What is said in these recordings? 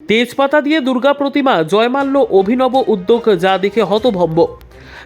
তেজপাতা দিয়ে দুর্গা প্রতিমা জয়মাল্য অভিনব উদ্যোগ যা দেখে হতভম্ব।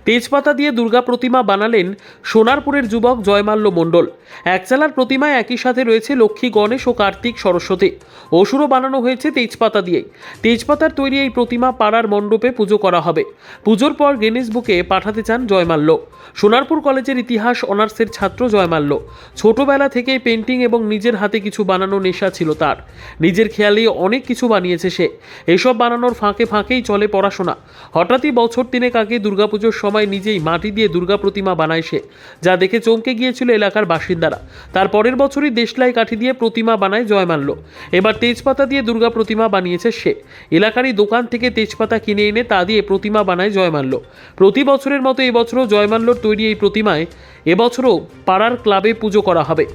তেজপাতা দিয়ে দুর্গা প্রতিমা বানালেন সোনারপুরের যুবক জয়মাল্য মণ্ডল। একচালার প্রতিমায় একই সাথে রয়েছে লক্ষ্মী, গণেশ ও কার্তিক সরস্বতী। অসুরও বানানো হয়েছে তেজপাতা দিয়েই। তেজপাতার তৈরি এই প্রতিমা পাড়ার মণ্ডপে পুজো করা হবে। পুজোর পর গিনেস বুকে পাঠাতে চান জয়মাল্য। সোনারপুর কলেজের ইতিহাস অনার্সের ছাত্র জয়মাল্য। ছোটবেলা থেকেই পেন্টিং এবং নিজের হাতে কিছু বানানো নেশা ছিল তার। নিজের খেয়ালেই অনেক কিছু বানিয়েছে সে। এসব বানানোর ফাঁকে ফাঁকেই চলে পড়াশোনা। হঠাৎই বছর তিনেক আগে দুর্গাপুজোর সময় নিজেই মাটি দিয়ে দুর্গা প্রতিমা বানায় সে, যা দেখে চমকে গিয়েছিল এলাকার বাসিন্দারা। তার পরের বছরই দেশলাই কাঠি দিয়ে প্রতিমা বানায় জয় জয়মাল্য এবার তেজপাতা দিয়ে দুর্গা প্রতিমা বানিয়েছে সে। এলাকারই দোকান থেকে তেজপাতা কিনে এনে তা দিয়ে প্রতিমা বানায় জয় জয়মাল্য প্রতি বছরের মতো এবছরও জয়মাল্যর তৈরি এই প্রতিমায় এবছরও পাড়ার ক্লাবে পুজো করা হবে।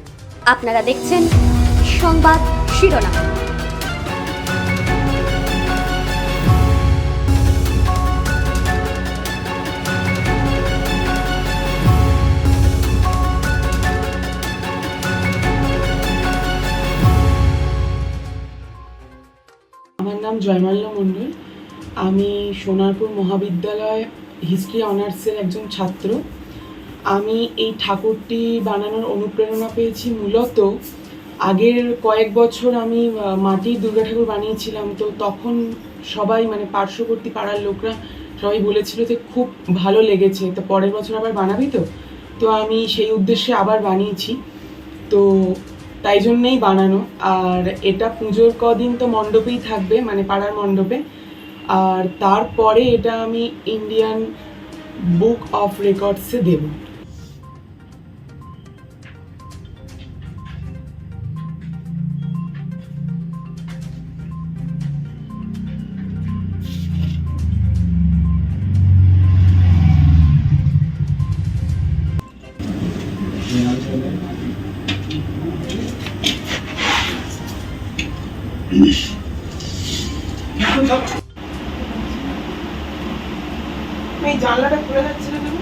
আপনারা দেখছেন সংবাদ শিরোনাম। জয়মাল্য মণ্ডল। আমি সোনারপুর মহাবিদ্যালয় হিস্ট্রি অনার্সের একজন ছাত্র। আমি এই ঠাকুরটি বানানোর অনুপ্রেরণা পেয়েছি মূলত আগের কয়েক বছর আমি মাটির দুর্গা ঠাকুর বানিয়েছিলাম। তো তখন সবাই মানে পার্শ্ববর্তী পাড়ার লোকরা সবাই বলেছিল যে খুব ভালো লেগেছে। তো পরের বছর আবার বানাবি তো? তো আমি সেই উদ্দেশ্যে আবার বানিয়েছি। তো তাই জন্যেই বানানো। আর এটা পুজোর কদিন তো মণ্ডপেই থাকবে মানে পাড়ার মণ্ডপে। আর তারপরে এটা আমি ইন্ডিয়ান বুক অফ রেকর্ডসে দেব। জানলাটা খুলে যাচ্ছে না কেন?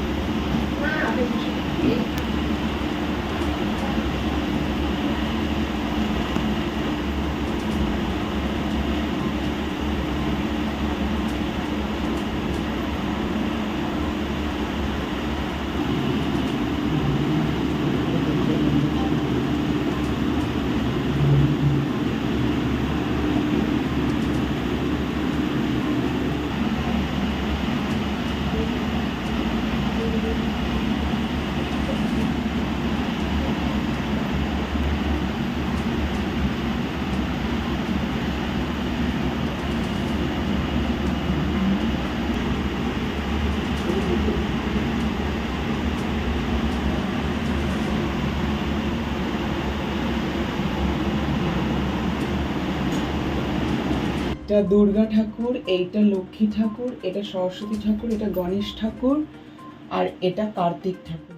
এটা দুর্গা ঠাকুর, এইটা লক্ষ্মী ঠাকুর, এটা সরস্বতী ঠাকুর, এটা গণেশ ঠাকুর, আর এটা কার্তিক ঠাকুর।